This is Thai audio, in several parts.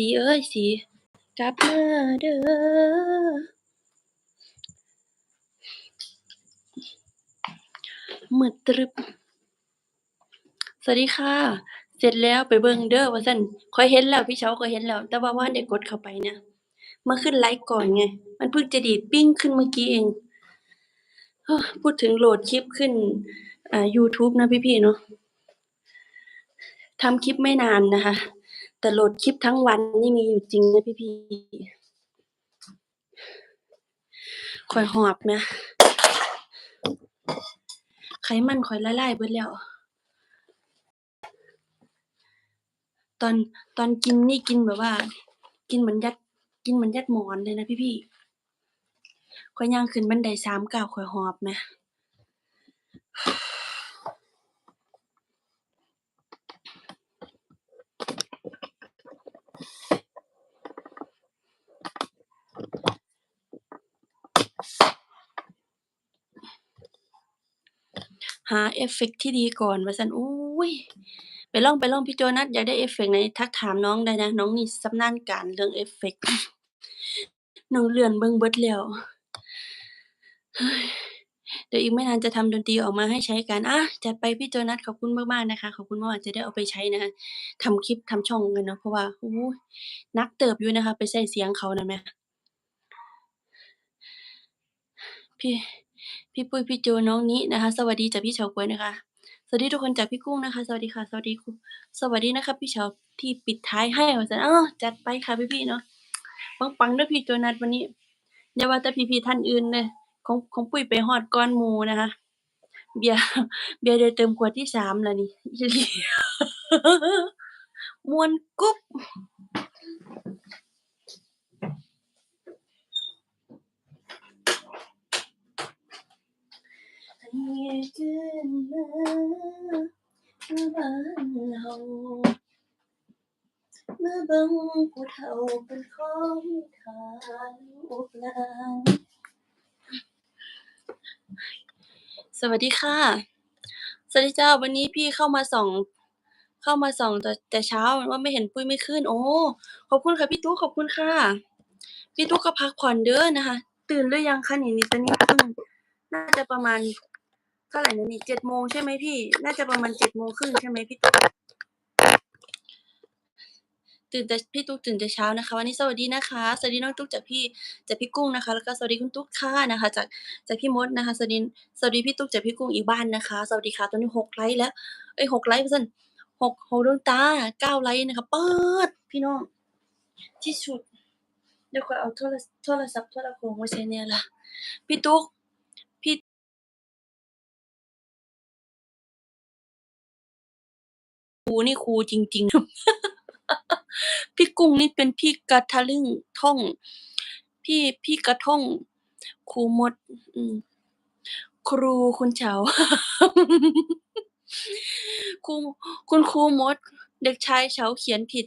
สีเอ้ยสีกลับมาเด้อมืดตรึบ สวัสดีค่ะ เสร็จแล้วไปเบิ่งเด้อว่าซั้นข้อยเห็นแล้วพี่เฉาข้อยเห็นแล้ว แต่ว่าบ่ทันได้กดเข้าไปนะมาขึ้นไลฟ์ก่อนไง มันเพิ่งจะดีดปิ้งขึ้นเมื่อกี้เองพูดถึงโหลดคลิปขึ้นอ่ายูทูบนะพี่ๆเนาะทำคลิปไม่นานนะคะ แต่โหลดคลิปทั้งวันนี่มีอยู่จริงนะพี่ๆข้อยหอบแหมไขมันข้อยละลายเบิดแล้ว ตอนตอนกินนี่กินแบบว่า กินเหมือนยัด กินเหมือนยัดหมอนเลยนะพี่ๆข้อยย่างขึ้นบันไดสามก้าวข้อยหอบแหม หาเอฟเฟกต์ที่ดีก่อนว่าซั้นโอ๊ย ไปลองไปลอง พี่โจนัสอยากได้เอฟเฟกต์ไหนทักถามน้องได้นะ น้องนี่ชำนาญการเรื่องเอฟเฟกต์ น้องเลื่อนเบิ่งเบิดแล้ว เดี๋ยวอีกไม่นานจะทำดนตรีออกมาให้ใช้กัน อา จัดไปพี่โจนัส ขอบคุณมาก ๆ นะคะ ขอบคุณมาก ๆ จะได้เอาไปใช้นะคะ ทำคลิป ทำช่องกันเนาะ เพราะว่าโอ้โฮหนักเติบอยู่นะคะ ไปใช้เสียงเขานั่นแหม พี่ พี่ปุ้ยพี่โจน้องนินะคะ สวัสดีจากพี่เฉาก๊วยนะคะ สวัสดีทุกคนจากพี่กุ้งนะคะ สวัสดีค่ะ สวัสดีคุสวัสดีนะครับพี่เฉาที่ปิดท้ายให้ว่าซั้นอ้อจัดไปค่ะพี่ๆเนาะปังๆเด้อพี่โจนัสวันนี้อย่าว่าแต่พี่ๆท่านอื่นเด้อของของปุ้ยไปฮอดก่อนหมูนะคะ เบียร์เบียร์ได้เติมขวดที่3แล้วนี่มวนกุ๊บ ให้คืนมามาบ้านเฮามาเบิ่งผู้เฒ่าเป็นของข้าลูกหลานสวัสดีค่ะ สวัสดีเจ้า วันนี้พี่เข้ามาส่อง เข้ามาส่องแต่แต่เช้าว่าไม่เห็นปุ้ยไม่ขึ้น โอ้ ขอบคุณค่ะพี่ตุ๊กขอบคุณค่ะ พี่ตุ๊กก็พักผ่อนเด้อนะคะ ตื่นหรือยังคะนี่นี่ตอนนี้เพิ่งน่าจะประมาณ เท่าไรนะนี่7โมงใช่ไหมพี่ น่าจะประมาณ7โมงครึ่งใช่ไหมพี่ตุ๊กตื่นแต่พี่ตุ๊กตื่นแต่เช้านะคะ วันนี้สวัสดีนะคะสวัสดีน้องตุ๊กจากพี่จากพี่กุ้งนะคะ แล้วก็สวัสดีคุณตุ๊กค่ะนะคะ จากจากพี่มดนะคะสวัสดีสวัสดีพี่ตุ๊กจากพี่กุ้งอีกบ้านนะคะ สวัสดีค่ะตอนนี้6ไลก์แล้วเอ๊ย6ไลก์ว่าซั่น6 6ดวงตา9ไลก์นะคะเป๊าดพี่น้องที่สุดเดี๋ยวข้อยเอาโทรโทรศัพท์โทรโขงมาใช้แหน่ยล่ะพี่ตุ๊ก รูนี่ครูจริง ๆ พี่กุ้งนี่เป็นพี่กระทะลึ่งท่อง พี่พี่กระท่องครูมดครูคุณเฉาครูคุณครูมด เด็กชายเฉาเขียนผิด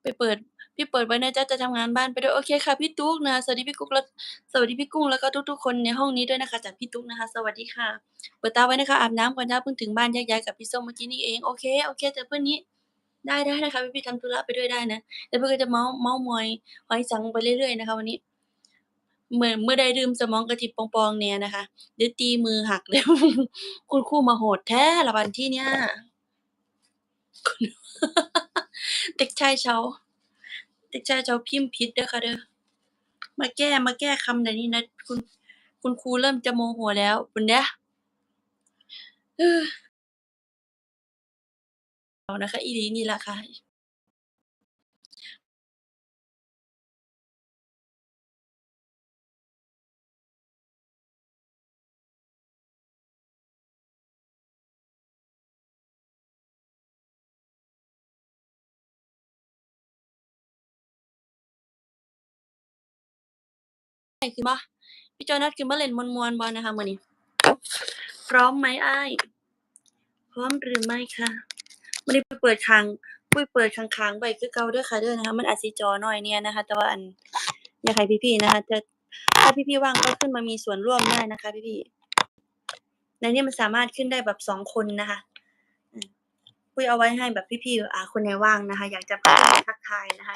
ไปเปิด พี่เปิดไว้นะจ๊ะจะทำงานบ้านไปด้วย โอเคค่ะพี่ตุ๊กนะ สวัสดีพี่กุ๊กและสวัสดีพี่กุ้งแล้วก็ทุกๆ คนในห้องนี้ด้วยนะคะจากพี่ตุ๊กนะคะ สวัสดีค่ะ เปิดตาไว้นะคะอาบน้ำก่อนจ้ะเพิ่งถึงบ้านแยกย้ายกับพี่ส้มเมื่อกี้นี่เอง โอเคโอเคจ้ะเพื่อนนี้ได้ได้นะคะพี่ๆทำธุระไปด้วยได้นะเดี๋ยวเพิ่อนก็จะเมาเมามอยหอยสังไปเรื่อยๆนะคะ วันนี้เมื่อเมื่อใดดื่มสมองกระทิบปองๆแหน่ยนะคะเดี๋ยวตีมือหักเลยคุณครูมาโหดแท้ละบัดทีเนี้ยเด็กชายเฉา เด็กชายเฉาพิมพ์ผิดเด้อค่ะเด้อ มาแก้ มาแก้คำเดี๋ยวนี้นะ คุณ คุณครูเริ่มจะโมโหแล้วพู้นเด้อเออเอานะคะ อีหลีนี่ล่ะค่ะ ได้ขึ้นบ่พี่โจนัสขึ้นมาเล่นม่วนบ่นะคะมื้อนี้ พร้อมไหมอ้าย พร้อมหรือไม่คะมื้อนี้ไปเปิดค้างปุ้ยเปิดค้างๆไว้คือเก่าเด้อค่ะเด้อนะคะ มันอาจสิจอน้อยแหน่ยนะคะ แต่ว่าอั่นอยากให้พี่ๆนะคะจะถ้าพี่ๆว่างก็ขึ้นมามีส่วนร่วมได้นะคะ พี่ๆในนี้มันสามารถขึ้นได้แบบ2คนนะคะปุ้ยเอาไว้ให้แบบพี่ๆอ่าคนไหนว่างนะคะ อยากจะทักทายนะคะ